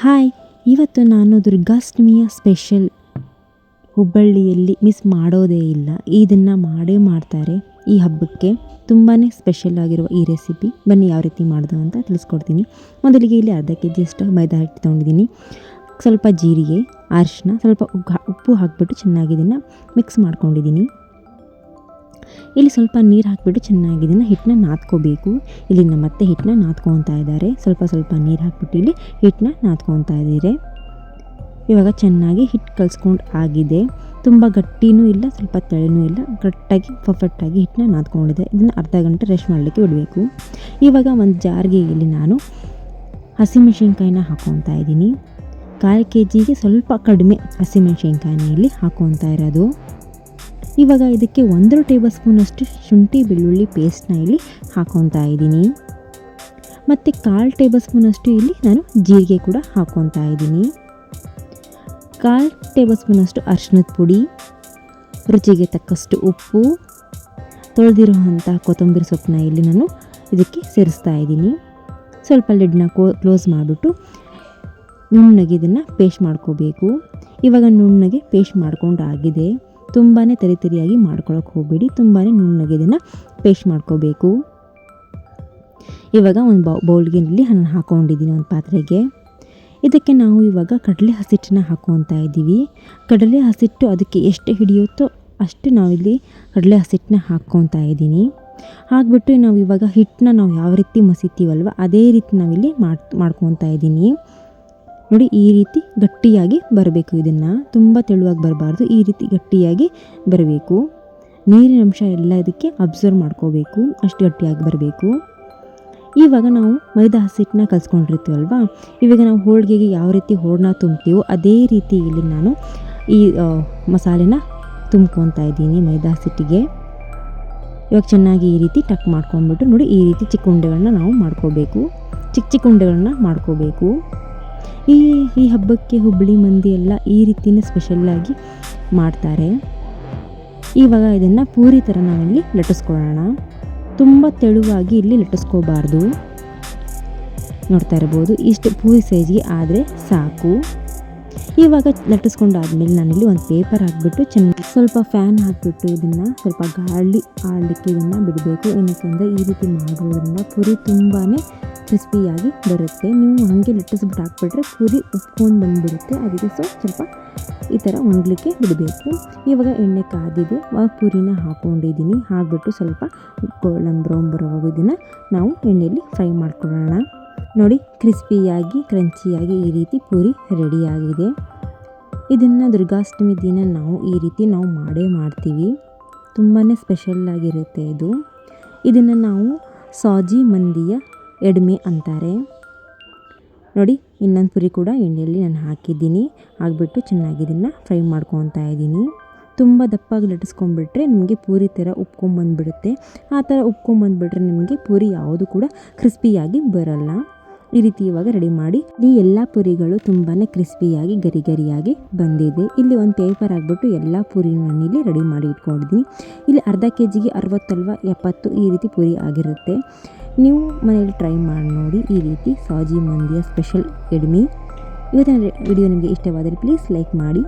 Hi, ಇವತ್ತು ನಾನು ದುರ್ಗಾಷ್ಟಮಿಯ special ಹುಬ್ಬಳ್ಳಿಯಲ್ಲಿ ಮಿಸ್ ಮಾಡೋದೇ ಇಲ್ಲ. ಇದನ್ನು ಮಾಡೇ ಮಾಡ್ತಾರೆ ಈ ಹಬ್ಬಕ್ಕೆ. ತುಂಬಾ ಸ್ಪೆಷಲ್ ಆಗಿರುವ ಈ ರೆಸಿಪಿ. ಬನ್ನಿ ಯಾವ ರೀತಿ ಮಾಡೋದು ಅಂತ ತಿಳಿಸ್ಕೊಡ್ತೀನಿ. ಮೊದಲಿಗೆ ಇಲ್ಲಿ ಅರ್ಧ ಕೆ ಜಿ ಅಷ್ಟು ಮೈದಾ ಹಿಟ್ಟು ತೊಗೊಂಡಿದ್ದೀನಿ. ಸ್ವಲ್ಪ ಜೀರಿಗೆ ಅರಿಶಿನ ಸ್ವಲ್ಪ ಉಗ್ಗ- ಉಪ್ಪು ಹಾಕಿಬಿಟ್ಟು ಚೆನ್ನಾಗಿ ಇದನ್ನು ಮಿಕ್ಸ್ ಮಾಡ್ಕೊಂಡಿದ್ದೀನಿ. ಇಲ್ಲಿ ಸ್ವಲ್ಪ ನೀರು ಹಾಕಿಬಿಟ್ಟು ಚೆನ್ನಾಗಿ ಇದನ್ನು ಹಿಟ್ಟನ್ನ ನಾದ್ಕೋಬೇಕು. ಇಲ್ಲಿ ನಮ್ಮ ಮತ್ತೆ ಹಿಟ್ಟನ್ನ ನಾದ್ಕೊತಾ ಇದ್ದಾರೆ ಸ್ವಲ್ಪ ಸ್ವಲ್ಪ ನೀರು ಹಾಕ್ಬಿಟ್ಟು ಇಲ್ಲಿ ಹಿಟ್ಟನ್ನ ನಾದ್ಕೊತಾ ಇದ್ದೀರಿ ಇವಾಗ ಚೆನ್ನಾಗಿ ಹಿಟ್ಟು ಕಲಿಸ್ಕೊಂಡು ಆಗಿದೆ. ತುಂಬ ಗಟ್ಟಿನೂ ಇಲ್ಲ, ಸ್ವಲ್ಪ ತಳೆನೂ ಇಲ್ಲ. ಗಟ್ಟಾಗಿ ಪರ್ಫೆಕ್ಟಾಗಿ ಹಿಟ್ಟನ್ನ ನಾದ್ಕೊಂಡಿದೆ. ಇದನ್ನು ಅರ್ಧ ಗಂಟೆ ರೆಸ್ಟ್ ಮಾಡಲಿಕ್ಕೆ ಬಿಡಬೇಕು. ಇವಾಗ ಒಂದು ಜಾರಿಗೆ ಇಲ್ಲಿ ನಾನು ಹಸಿಮೆಣಸಿನ್ಕಾಯಿನ ಹಾಕೊತಾ ಇದ್ದೀನಿ. ಕಾಲು ಕೆ ಜಿಗೆ ಸ್ವಲ್ಪ ಕಡಿಮೆ ಹಸಿಮೆಣಸಿನ್ಕಾಯಿನ ಇಲ್ಲಿ ಹಾಕೊತಾ ಇರೋದು. ಇವಾಗ ಇದಕ್ಕೆ ಒಂದು ಟೇಬಲ್ ಸ್ಪೂನಷ್ಟು ಶುಂಠಿ ಬೆಳ್ಳುಳ್ಳಿ ಪೇಸ್ಟ್ನ ಇಲ್ಲಿ ಹಾಕೊತಾ ಇದ್ದೀನಿ. ಮತ್ತು ಕಾಲು ಟೇಬಲ್ ಸ್ಪೂನಷ್ಟು ಇಲ್ಲಿ ನಾನು ಜೀರಿಗೆ ಕೂಡ ಹಾಕೊತಾ ಇದ್ದೀನಿ. ಕಾಲು ಟೇಬಲ್ ಸ್ಪೂನಷ್ಟು ಅರ್ಶಿನದ ಪುಡಿ, ರುಚಿಗೆ ತಕ್ಕಷ್ಟು ಉಪ್ಪು ತೊಳೆದಿರುವಂಥ ಕೊತ್ತಂಬರಿ ಸೊಪ್ಪನ್ನ ಇಲ್ಲಿ ನಾನು ಇದಕ್ಕೆ ಸೇರಿಸ್ತಾ ಇದ್ದೀನಿ. ಸ್ವಲ್ಪ ಲಿಡ್ನ ಕೋ, ಕ್ಲೋಸ್ ಮಾಡಿಬಿಟ್ಟು ನುಣ್ಣಗೆ ಇದನ್ನು ಪೇಸ್ಟ್ ಮಾಡ್ಕೋಬೇಕು. ಇವಾಗ ನುಣ್ಣಗೆ ಪೇಸ್ಟ್ ಮಾಡ್ಕೊಂಡು ಆಗಿದೆ ತುಂಬಾ ತರಿ ತರಿಯಾಗಿ ಮಾಡ್ಕೊಳಕ್ಕೆ ಹೋಗಬೇಡಿ ತುಂಬಾ ನುಣ್ಣಗೆ ಇದನ್ನು ಪೇಸ್ಟ್ ಮಾಡ್ಕೋಬೇಕು. ಇವಾಗ ಒಂದು ಬೌ ಬೌಲ್ಗೆ ಇಲ್ಲಿ ನಾನು ಹಾಕೊಂಡಿದ್ದೀನಿ ಒಂದು ಪಾತ್ರೆಗೆ. ಇದಕ್ಕೆ ನಾವು ಇವಾಗ ಕಡಲೆ ಹಸಿಟ್ಟನ್ನ ಹಾಕೊತಾ ಇದ್ದೀವಿ. ಕಡಲೆ ಹಸಿಟ್ಟು ಅದಕ್ಕೆ ಎಷ್ಟು ಹಿಡಿಯುತ್ತೋ ಅಷ್ಟು ನಾವಿಲ್ಲಿ ಕಡಲೆ ಹಸಿಟ್ಟನ್ನ ಹಾಕ್ಕೊತಾ ಇದ್ದೀನಿ. ಹಾಕ್ಬಿಟ್ಟು ನಾವು ಇವಾಗ ಹಿಟ್ಟನ್ನ ನಾವು ಯಾವ ರೀತಿ ಮಸಿತೀವಲ್ವ, ಅದೇ ರೀತಿ ನಾವಿಲ್ಲಿ ಮಾಡ್, ಮಾಡ್ಕೊತಾ ಇದ್ದೀನಿ. ನೋಡಿ ಈ ರೀತಿ ಗಟ್ಟಿಯಾಗಿ ಬರಬೇಕು. ಇದನ್ನು ತುಂಬ ತೆಳುವಾಗಿ ಬರಬಾರ್ದು. ಈ ರೀತಿ ಗಟ್ಟಿಯಾಗಿ ಬರಬೇಕು. ನೀರಿನ ಅಂಶ ಎಲ್ಲ ಇದಕ್ಕೆ ಅಬ್ಸರ್ವ್ ಮಾಡ್ಕೋಬೇಕು. ಅಷ್ಟು ಗಟ್ಟಿಯಾಗಿ ಬರಬೇಕು. ಇವಾಗ ನಾವು ಮೈದಾ ಹಸಿಟ್ಟನ್ನ ಕಲಿಸ್ಕೊಂಡಿರ್ತೀವಲ್ವಾ? ಇವಾಗ ನಾವು ಹೋಳಿಗೆಗೆ ಯಾವ ರೀತಿ ಹೋಳನ್ನ ತುಂಬ್ತೀವೋ ಅದೇ ರೀತಿ ಇಲ್ಲಿ ನಾನು ಈ ಮಸಾಲೆನ ತುಂಬ್ಕೊತಾ ಇದ್ದೀನಿ ಮೈದಾ ಹಸಿಟ್ಟಿಗೆ. ಇವಾಗ ಚೆನ್ನಾಗಿ ಈ ರೀತಿ ಟಕ್ ಮಾಡ್ಕೊಂಡ್ಬಿಟ್ಟು ನೋಡಿ ಈ ರೀತಿ ಚಿಕ್ಕ ಉಂಡೆಗಳನ್ನ ನಾವು ಮಾಡ್ಕೋಬೇಕು. ಚಿಕ್ಕ ಚಿಕ್ಕ ಉಂಡೆಗಳನ್ನ ಮಾಡ್ಕೋಬೇಕು. ಈ ಈ ಹಬ್ಬಕ್ಕೆ ಹುಬ್ಬಳ್ಳಿ ಮಂದಿ ಎಲ್ಲ ಈ ರೀತಿನೇ ಸ್ಪೆಷಲ್ಲಾಗಿ ಮಾಡ್ತಾರೆ. ಇವಾಗ ಇದನ್ನು ಪೂರಿ ಥರ ನಾವಿಲ್ಲಿ ಲಟ್ಟಿಸ್ಕೊಳ್ಳೋಣ. ತುಂಬ ತೆಳುವಾಗಿ ಇಲ್ಲಿ ಲಟ್ಟಿಸ್ಕೋಬಾರ್ದು. ನೋಡ್ತಾ ಇರ್ಬೋದು, ಇಷ್ಟು ಪೂರಿ ಸೈಜ್ಗೆ ಆದರೆ ಸಾಕು. ಇವಾಗ ಲಟ್ಟಿಸ್ಕೊಂಡಾದ್ಮೇಲೆ ನಾನಿಲ್ಲಿ ಒಂದು ಪೇಪರ್ ಹಾಕ್ಬಿಟ್ಟು ಚೆನ್ನಾಗಿ ಸ್ವಲ್ಪ ಫ್ಯಾನ್ ಹಾಕಿಬಿಟ್ಟು ಇದನ್ನು ಸ್ವಲ್ಪ ಗಾಳಿ ಆಡಲಿಕ್ಕೆ ಇದನ್ನು ಬಿಡಬೇಕು. ಏನಕ್ಕಂದರೆ ಈ ರೀತಿ ಮಾಡೋದ್ರಿಂದ ಪುರಿ ತುಂಬಾ ಕ್ರಿಸ್ಪಿಯಾಗಿ ಬರುತ್ತೆ. ನೀವು ಹಾಗೆ ಲಟ್ಟಿಸ್ಬಿಟ್ಟು ಹಾಕ್ಬಿಟ್ರೆ ಕುರಿ ಉಪ್ಕೊಂಡು ಬಂದುಬಿಡುತ್ತೆ. ಅದಕ್ಕೆ ಸೊ ಸ್ವಲ್ಪ ಈ ಥರ ಒಣಗಲಿಕ್ಕೆ ಬಿಡಬೇಕು. ಇವಾಗ ಎಣ್ಣೆ ಕಾದಿದೆ. ಆ ಪೂರಿನ ಹಾಕ್ಕೊಂಡಿದ್ದೀನಿ ಹಾಕ್ಬಿಟ್ಟು ಸ್ವಲ್ಪ ಗೋಲ್ಡನ್ ಬ್ರೌನ್ ಬರೋವಾಗ ಇದನ್ನು ನಾವು ಎಣ್ಣೆಯಲ್ಲಿ ಫ್ರೈ ಮಾಡ್ಕೊಳ್ಳೋಣ. ನೋಡಿ ಕ್ರಿಸ್ಪಿಯಾಗಿ ಕ್ರಂಚಿಯಾಗಿ ಈ ರೀತಿ ಪೂರಿ ರೆಡಿಯಾಗಿದೆ. ಇದನ್ನು ದುರ್ಗಾಷ್ಟಮಿ ದಿನ ನಾವು ಈ ರೀತಿ ನಾವು ಮಾಡೇ ಮಾಡ್ತೀವಿ. ತುಂಬಾ ಸ್ಪೆಷಲ್ಲಾಗಿರುತ್ತೆ ಇದು. ಇದನ್ನು ನಾವು ಸಾಜಿ ಮಂದಿಯ ಎಡ್ಮೆ ಅಂತಾರೆ. ನೋಡಿ, ಇನ್ನೊಂದು ಪುರಿ ಕೂಡ ಎಣ್ಣೆಯಲ್ಲಿ ನಾನು ಹಾಕಿದ್ದೀನಿ. ಹಾಕ್ಬಿಟ್ಟು ಚೆನ್ನಾಗಿ ಇದನ್ನು ಫ್ರೈ ಮಾಡ್ಕೊತಾ ಇದ್ದೀನಿ. ತುಂಬ ದಪ್ಪಾಗಿ ಲಟ್ಟಿಸ್ಕೊಂಡ್ಬಿಟ್ರೆ ನಿಮಗೆ ಪೂರಿ ಥರ ಉಪ್ಕೊಂಬಂದುಬಿಡುತ್ತೆ ಆ ಥರ ಉಪ್ಕೊಂಬಂದ್ಬಿಟ್ರೆ ನಿಮಗೆ ಪೂರಿ ಯಾವುದು ಕೂಡ ಕ್ರಿಸ್ಪಿಯಾಗಿ ಬರಲ್ಲ. ಈ ರೀತಿ ಇವಾಗ ರೆಡಿ ಮಾಡಿ ಈ ಎಲ್ಲ ಪುರಿಗಳು ತುಂಬಾನೇ ಕ್ರಿಸ್ಪಿಯಾಗಿ ಗರಿ ಗರಿಯಾಗಿ ಬಂದಿದೆ. ಇಲ್ಲಿ ಒಂದು ಪೇಪರ್ ಹಾಕ್ಬಿಟ್ಟು ಎಲ್ಲ ಪೂರಿನ ನಾನಿಲ್ಲಿ ರೆಡಿ ಮಾಡಿ ಇಟ್ಕೊಂಡಿದ್ದೀನಿ. ಇಲ್ಲಿ ಅರ್ಧ ಕೆ ಜಿಗೆ ಅರವತ್ತಲ್ವ ಎಪ್ಪತ್ತು ಈ ರೀತಿ ಪುರಿ ಆಗಿರುತ್ತೆ. ನೀವು ಮನೇಲಿ ಟ್ರೈ ಮಾಡಿ ನೋಡಿ ಈ ರೀತಿ ಸಾಜಿ ಮಂದಿಯ ಸ್ಪೆಷಲ್ ಎಡ್ಮಿ. ಇವತ್ತಿನ ವಿಡಿಯೋ ನಿಮಗೆ ಇಷ್ಟವಾದರೆ ಪ್ಲೀಸ್ ಲೈಕ್ ಮಾಡಿ.